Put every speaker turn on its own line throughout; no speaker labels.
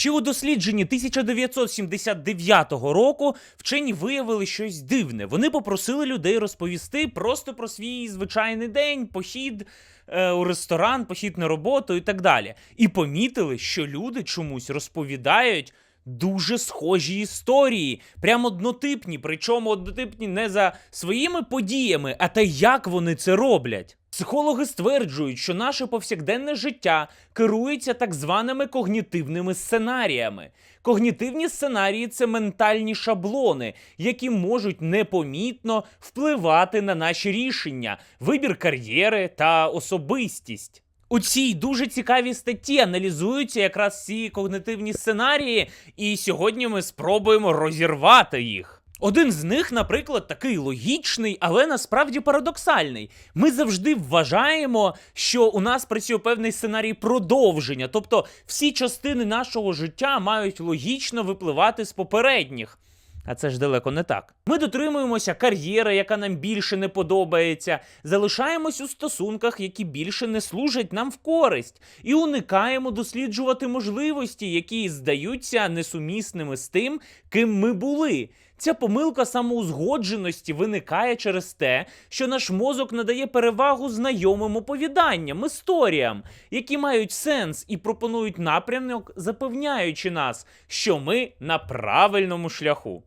Ще у дослідженні 1979 року вчені виявили щось дивне. Вони попросили людей розповісти просто про свій звичайний день, похід е, у ресторан, похід на роботу і так далі. І помітили, що люди чомусь розповідають. Дуже схожі історії, прямо однотипні, причому однотипні не за своїми подіями, а те, як вони це роблять. Психологи стверджують, що наше повсякденне життя керується так званими когнітивними сценаріями. Когнітивні сценарії це ментальні шаблони, які можуть непомітно впливати на наші рішення, вибір кар'єри та особистість. У цій дуже цікавій статті аналізуються якраз ці когнитивні сценарії, і сьогодні ми спробуємо розірвати їх. Один з них, наприклад, такий логічний, але насправді парадоксальний. Ми завжди вважаємо, що у нас працює певний сценарій продовження, тобто всі частини нашого життя мають логічно випливати з попередніх. А це ж далеко не так. Ми дотримуємося кар'єри, яка нам більше не подобається, залишаємось у стосунках, які більше не служать нам в користь, і уникаємо досліджувати можливості, які здаються несумісними з тим, ким ми були. Ця помилка самоузгодженості виникає через те, що наш мозок надає перевагу знайомим оповіданням, історіям, які мають сенс і пропонують напрямок, запевняючи нас, що ми на правильному шляху.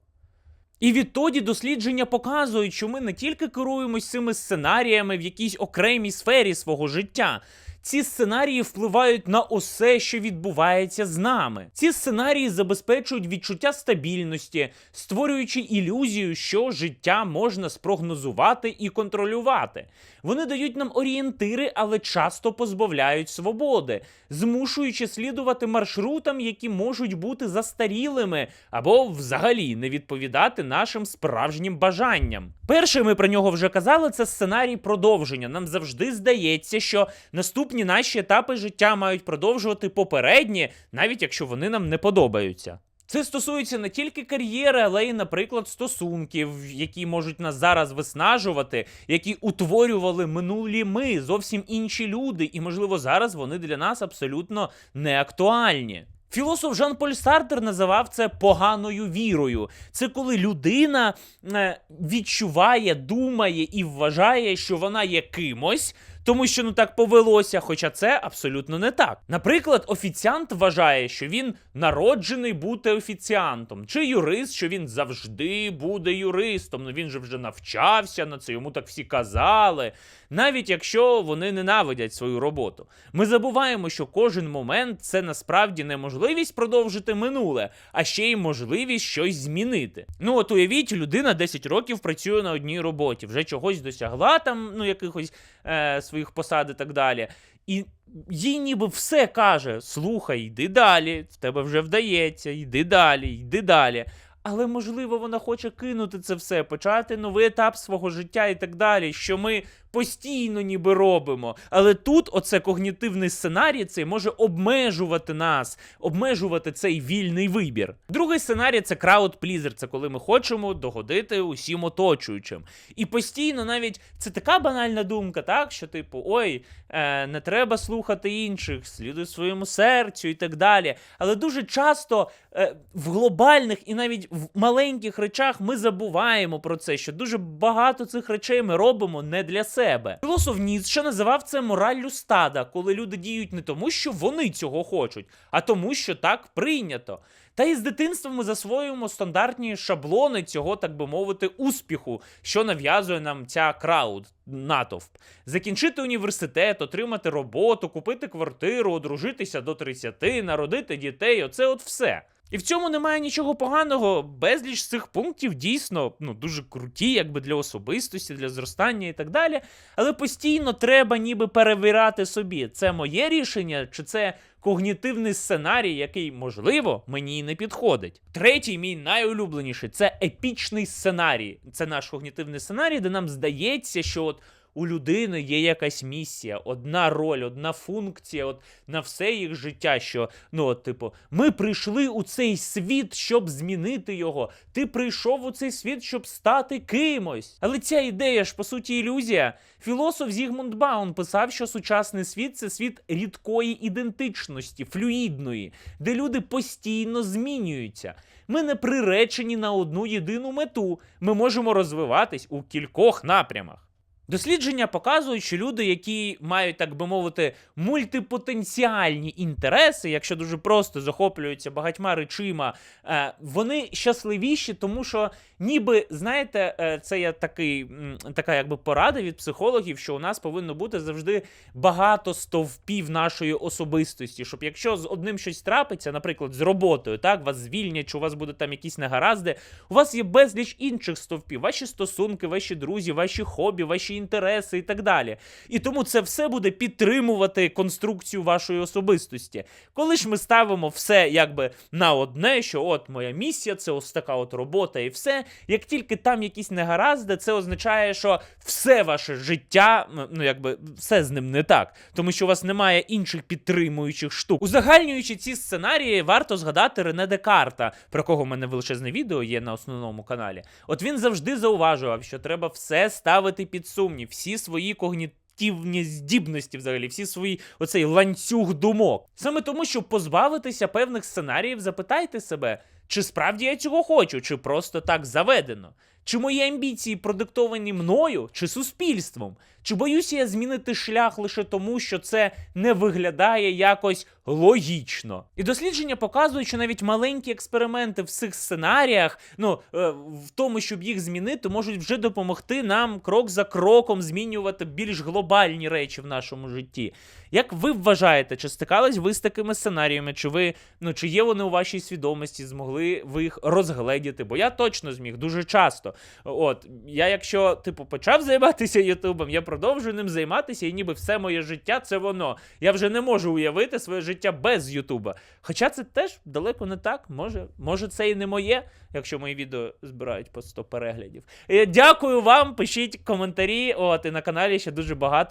І відтоді дослідження показують, що ми не тільки керуємось цими сценаріями в якійсь окремій сфері свого життя. Ці сценарії впливають на усе, що відбувається з нами. Ці сценарії забезпечують відчуття стабільності, створюючи ілюзію, що життя можна спрогнозувати і контролювати. Вони дають нам орієнтири, але часто позбавляють свободи, змушуючи слідувати маршрутам, які можуть бути застарілими або взагалі не відповідати нашим справжнім бажанням. Перше, ми про нього вже казали, це сценарій продовження. Нам завжди здається, що наступні наші етапи життя мають продовжувати попередні, навіть якщо вони нам не подобаються. Це стосується не тільки кар'єри, але й, наприклад, стосунків, які можуть нас зараз виснажувати, які утворювали минулі ми, зовсім інші люди, і, можливо, зараз вони для нас абсолютно не актуальні. Філософ Жан-Поль Сартер називав це поганою вірою. Це коли людина е, відчуває, думає і вважає, що вона є кимось, тому що ну так повелося, хоча це абсолютно не так. Наприклад, офіціант вважає, що він народжений бути офіціантом, чи юрист, що він завжди буде юристом. Ну він же вже навчався на це, йому так всі казали. Навіть якщо вони ненавидять свою роботу. Ми забуваємо, що кожен момент це насправді не можливість продовжити минуле, а ще й можливість щось змінити. Ну от уявіть, людина 10 років працює на одній роботі, вже чогось досягла там, ну якихось е, своїх посад і так далі. І їй ніби все каже: слухай, йди далі, в тебе вже вдається, йди далі, йди далі. Але можливо вона хоче кинути це все, почати новий етап свого життя і так далі, що ми постійно ніби робимо. Але тут оце когнітивний сценарій цей може обмежувати нас, обмежувати цей вільний вибір. Другий сценарій це краудплізер, це коли ми хочемо догодити усім оточуючим. І постійно навіть це така банальна думка, так що, типу, ой, е, не треба слухати інших, слідуй своєму серцю і так далі. Але дуже часто е, в глобальних і навіть в маленьких речах ми забуваємо про це, що дуже багато цих речей ми робимо не для себе. Філософ Ніцше називав це мораллю стада, коли люди діють не тому, що вони цього хочуть, а тому, що так прийнято. Та і з дитинства ми засвоюємо стандартні шаблони цього, так би мовити, успіху, що нав'язує нам ця крауд, натовп. Закінчити університет, отримати роботу, купити квартиру, одружитися до 30, народити дітей оце от все. І в цьому немає нічого поганого. Безліч цих пунктів дійсно ну дуже круті, якби для особистості, для зростання і так далі. Але постійно треба ніби перевіряти собі, це моє рішення, чи це когнітивний сценарій, який, можливо, мені і не підходить. Третій, мій найулюбленіший це епічний сценарій. Це наш когнітивний сценарій, де нам здається, що от у людини є якась місія, одна роль, одна функція, от на все їх життя. Що ну, от, типу, ми прийшли у цей світ, щоб змінити його. Ти прийшов у цей світ, щоб стати кимось. Але ця ідея ж по суті ілюзія. Філософ Зігмунд Баун писав, що сучасний світ це світ рідкої ідентичності, флюїдної, де люди постійно змінюються. Ми не приречені на одну єдину мету. Ми можемо розвиватись у кількох напрямах. Дослідження показують, що люди, які мають, так би мовити, мультипотенціальні інтереси, якщо дуже просто захоплюються багатьма речима, е, вони щасливіші, тому що ніби, знаєте, е, це є такий, така якби порада від психологів, що у нас повинно бути завжди багато стовпів нашої особистості. Щоб якщо з одним щось трапиться, наприклад, з роботою, так, вас звільнять, чи у вас буде там якісь негаразди, у вас є безліч інших стовпів, ваші стосунки, ваші друзі, ваші хобі, ваші інтереси і так далі. І тому це все буде підтримувати конструкцію вашої особистості. Коли ж ми ставимо все якби на одне, що от моя місія, це ось така от робота і все. Як тільки там якісь негаразди, це означає, що все ваше життя, ну якби все з ним не так, тому що у вас немає інших підтримуючих штук. Узагальнюючи ці сценарії, варто згадати Рене Декарта, про кого в мене величезне відео є на основному каналі. От він завжди зауважував, що треба все ставити під сумнів, всі свої когнітивні здібності, взагалі, всі свої оцей ланцюг думок. Саме тому, щоб позбавитися певних сценаріїв, запитайте себе, чи справді я цього хочу, чи просто так заведено. Чи мої амбіції продиктовані мною чи суспільством? Чи боюся я змінити шлях лише тому, що це не виглядає якось логічно? І дослідження показують, що навіть маленькі експерименти в цих сценаріях, ну е, в тому, щоб їх змінити, можуть вже допомогти нам крок за кроком змінювати більш глобальні речі в нашому житті. Як ви вважаєте, чи стикались ви з такими сценаріями? Чи ви ну чи є вони у вашій свідомості? Змогли ви їх розгледіти? Бо я точно зміг дуже часто. От я, якщо типу почав займатися Ютубом, я продовжую ним займатися, і ніби все моє життя це воно. Я вже не можу уявити своє життя без Ютуба. Хоча це теж далеко не так. Може, може, це і не моє, якщо мої відео збирають по 100 переглядів. Е, Дякую вам, пишіть коментарі. От і на каналі ще дуже багато